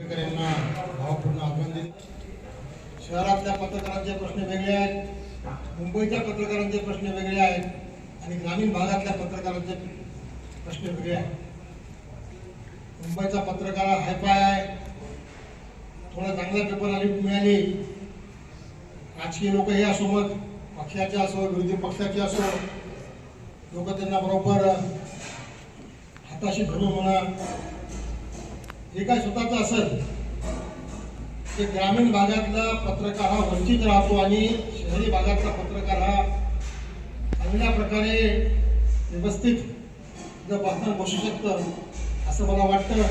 शेतकऱ्यांना भावपूर्ण अभिनंदन शहरातल्या पत्रकारांचे प्रश्न वेगळे आहेत मुंबईच्या पत्रकारांचे प्रश्न वेगळे आहेत आणि ग्रामीण भागातल्या पत्रकारांचे प्रश्न वेगळे आहेत. मुंबईचा पत्रकार हायफाय आहे थोडा चांगला पेपर आली मिळाली. राजकीय लोक हे असो मग पक्षाचे असो विरोधी पक्षाचे असो लोक त्यांना बरोबर हाताशी धरून म्हणा जे काय स्वतःचं असेल? ते ग्रामीण भागातला पत्रकार हा वंचित राहतो आणि शहरी भागातला पत्रकार हा चांगल्या प्रकारे व्यवस्थित जर बसणार बसू शकतं असं मला वाटतं.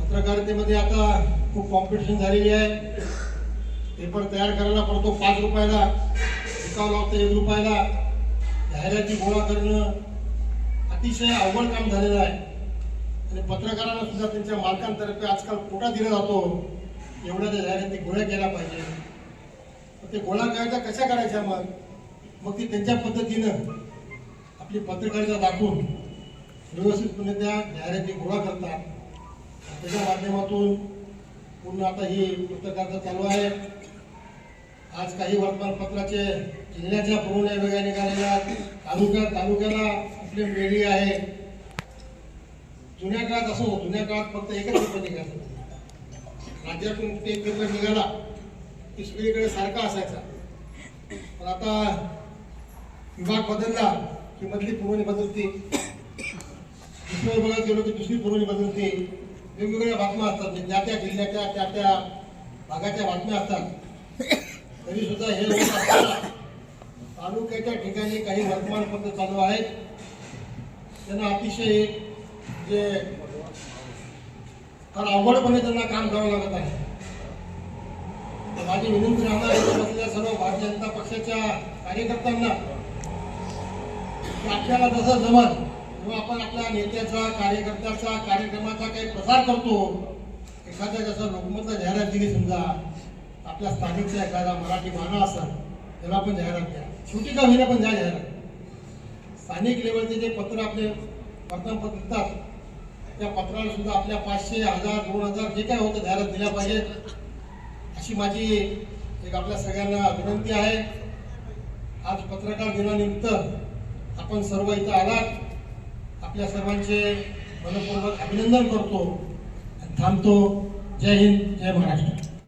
पत्रकारितेमध्ये आता खूप कॉम्पिटिशन झालेली आहे. पेपर तयार करायला पडतो पाच रुपयाला विकावं लागतं एक रुपयाला. जाहिराती गोळा करणं अतिशय अवघड काम झालेलं आहे. आणि पत्रकारांना सुद्धा त्यांच्या मालकांतर्फे आजकाल कोटा दिला जातो. एवढ्या त्या जाहिराती गोळ्या केल्या पाहिजे. तर ते गोळा करायच्या कशा करायच्या मग? मग ती त्यांच्या पद्धतीनं आपली पत्रकारिता दाखवून व्यवस्थितपणे त्या जाहिराती गोळा करतात. त्याच्या माध्यमातून पूर्ण आता ही पत्रकारिता चालू आहे. आज काही वर्तमानपत्राचे जिल्ह्याच्या पुरवण्या वेगळ्या निघालेल्या तालुक्या तालुक्याला आपले मेळी आहे. जुन्या काळात असं जुन्या काळात फक्त एकच पेपर निघायचा राज्यातून ते पेपर निघाला की सगळीकडे सारखा असायचा. पण आता विभाग बदलला की मधली पुरवणी बदलते. दुसऱ्या विभागात गेलो की दुसरी पुरवणी बदलते. वेगवेगळ्या बातम्या असतात ज्या त्या त्या जिल्ह्याच्या त्या त्या भागाच्या बातम्या असतात. तरी सुद्धा हे होत असताना तालुक्याच्या ठिकाणी काही वर्तमानपत्र चालू आहेत. त्यांना अतिशय जे फार अवघडपणे त्यांना काम करावं लागत आहे. माझी विनंती राहणार आहे बसलेल्या सर्व भारतीय जनता पक्षाच्या कार्यकर्त्यांना आपल्याला जसं जमत किंवा आपण आपल्या नेत्याचा कार्यकर्त्याचा कार्यक्रमाचा काही प्रसार करतो. एखाद्या जसं लोकमतला जाहिरात दिली समजा आपल्या स्थानिकचा एखादा मराठी माना असेल त्याला आपण जाहिरात द्या. छोटी का होईना पण द्या जाहिरात स्थानिक लेवलचे जे पत्र आपले वर्तमानपत्र देतात त्या पत्राला सुद्धा आपल्या पाचशे हजार दोन हजार जे काय होतं जाहिरात दिल्या पाहिजेत अशी माझी एक आपल्या सगळ्यांना विनंती आहे. आज पत्रकार दिनानिमित्त आपण सर्व इथं आलात. आपल्या सर्वांचे मनपूर्वक अभिनंदन करतो थांबतो. जय हिंद जय महाराष्ट्र.